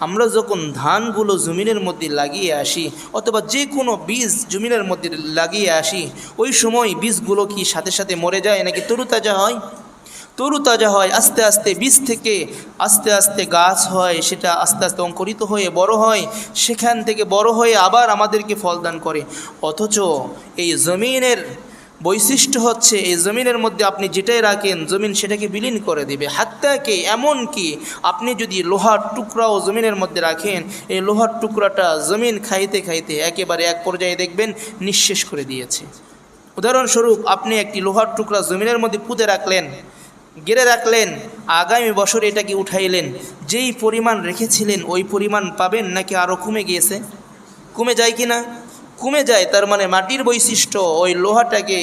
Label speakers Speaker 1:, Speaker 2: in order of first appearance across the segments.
Speaker 1: আমরা যখন ধানগুলো জমিনের মধ্যে লাগিয়ে আসি, অথবা যে কোনো বীজ জমিনের মধ্যে লাগিয়ে আসি, ওই সময় বীজগুলো কি সাথে সাথে মরে যায় নাকি তরুতাজা হয়? তরুতাজা হয়, আস্তে আস্তে বীজ থেকে আস্তে আস্তে গাছ হয়, সেটা আস্তে আস্তে অঙ্কুরিত হয়ে বড় হয়, সেখান থেকে বড় হয়ে আবার আমাদেরকে ফলদান করে। অথচ এই জমিনের বৈশিষ্ট্য হচ্ছে এই জমিনের মধ্যে আপনি যেটাই রাখেন, জমিন সেটাকে বিলীন করে দেবে। হাত্তাকে এমন কি, আপনি যদি লোহার টুকরাও জমিনের মধ্যে রাখেন, এই লোহার টুকরাটা জমিন খাইতে খাইতে একেবারে এক পর্যায়ে দেখবেন নিঃশেষ করে দিয়েছে। উদাহরণস্বরূপ, আপনি একটি লোহার টুকরা জমিনের মধ্যে পুঁতে রাখলেন, গেড়ে রাখলেন, আগামী বছর এটাকে উঠাইলেন, যেই পরিমাণ রেখেছিলেন ওই পরিমাণ পাবেন নাকি আরও কমে গিয়েছে? কমে যায় কি না কমে যায়, তার মানে মাটির বৈশিষ্ট্য ওই লোহাটাকে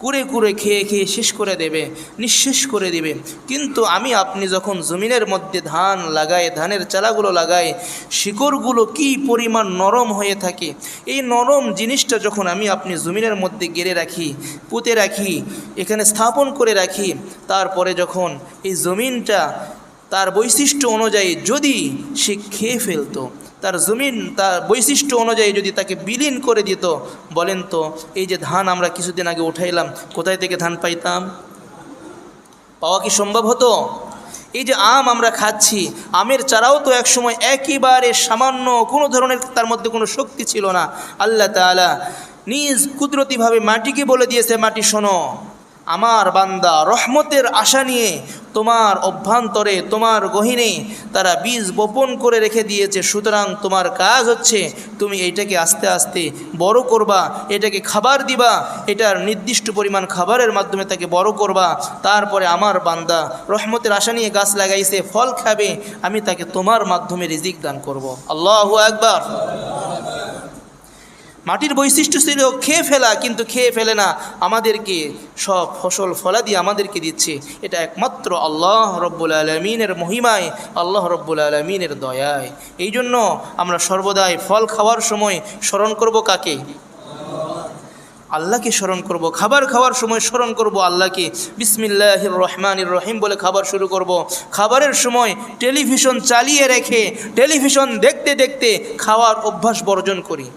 Speaker 1: কুড়ে কুড়ে খেয়ে খেয়ে শেষ করে দেবে, নিঃশেষ করে দেবে। কিন্তু আমি আপনি যখন জমিনের মধ্যে ধান লাগাই, ধানের চালাগুলো লাগাই, শিকড়গুলো কি পরিমাণ নরম হয়ে থাকে? এই নরম জিনিসটা যখন আমি আপনি জমিনের মধ্যে গেড়ে রাখি, পুঁতে রাখি, এখানে স্থাপন করে রাখি, তারপরে যখন এই জমিনটা তার বৈশিষ্ট্য অনুযায়ী যদি সে খেয়ে ফেলতো, তার জমিন, তার বৈশিষ্ট্য অনুযায়ী যদি তাকে বিলীন করে দিত, বলেন তো, এই যে ধান আমরা কিছুদিন আগে উঠাইলাম, কোথায় থেকে ধান পাইতাম? পাওয়া কি সম্ভব হতো? এই যে আম আমরা খাচ্ছি, আমের চারাও তো একসময় একেবারে সামান্য কোনো ধরনের তার মধ্যে কোনো শক্তি ছিল না। আল্লাহ তাআলা নিজ কুদরতিভাবে মাটিকে বলে দিয়েছে, মাটি শোনো। আমার বান্দা রহমতের আশা নিয়ে, তোমার অভ্যন্তরে, তোমার গহিনে তারা বীজ বপন করে রেখে দিয়েছে। সুতরাং তোমার কাজ হচ্ছে, তুমি এইটাকে আস্তে আস্তে বড় করবা, এটাকে খাবার দিবা, এটার নির্দিষ্ট পরিমাণ খাবারের মাধ্যমে তাকে বড় করবা। তারপরে আমার বান্দা রহমতের আশা নিয়ে গাছ লাগাইছে, ফল খাবে, আমি তাকে তোমার মাধ্যমে রিজিক দান করব। আল্লাহ একবার মাটির বৈশিষ্ট্য ছিল খেয়ে ফেলা, কিন্তু খেয়ে ফেলে না। আমাদেরকে সব ফসল ফলা দিয়ে আমাদেরকে দিচ্ছে। এটা একমাত্র আল্লাহ রব্বুল আলমিনের মহিমায়, আল্লাহ রব্বুল আলমিনের দয়ায়। এই জন্য আমরা সর্বদাই ফল খাওয়ার সময় স্মরণ করব কাকে? আল্লাহকে স্মরণ করব। খাবার খাওয়ার সময় স্মরণ করব আল্লাহকে। বিসমিল্লাহ রহমানির রহিম বলে খাবার শুরু করব। খাবারের সময় টেলিভিশন চালিয়ে রেখে, টেলিভিশন দেখতে দেখতে খাওয়ার অভ্যাস বর্জন করি।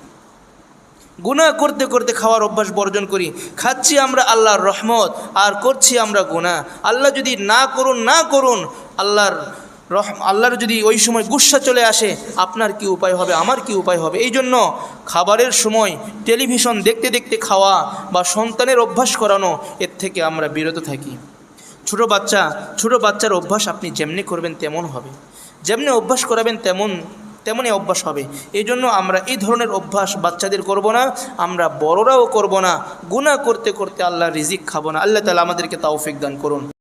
Speaker 1: গুনাহ করতে করতে খাওয়ার অভ্যাস বর্জন করি। খাচ্ছি আমরা আল্লাহর রহমত, আর করছি আমরা গুনাহ। আল্লাহ যদি না করুন না করুন, আল্লাহর রহ, আল্লাহর যদি ওই সময় গুসা চলে আসে, আপনার কি উপায় হবে, আমার কি উপায় হবে? এই জন্য খাবারের সময় টেলিভিশন দেখতে দেখতে খাওয়া বা সন্তানের অভ্যাস করানো, এর থেকে আমরা বিরত থাকি। ছোট বাচ্চা, ছোট বাচ্চার অভ্যাস আপনি যেমনি করবেন তেমন হবে। যেমনি অভ্যাস করাবেন তেমন তেমনই অভ্যাস হবে। এই জন্য আমরা এই ধরনের অভ্যাস বাচ্চাদের করব না, আমরা বড়রাও করব না। গুণা করতে করতে আল্লাহ রিজিক খাব না। আল্লাহ তালা আমাদেরকে তাওফিক দান করুন।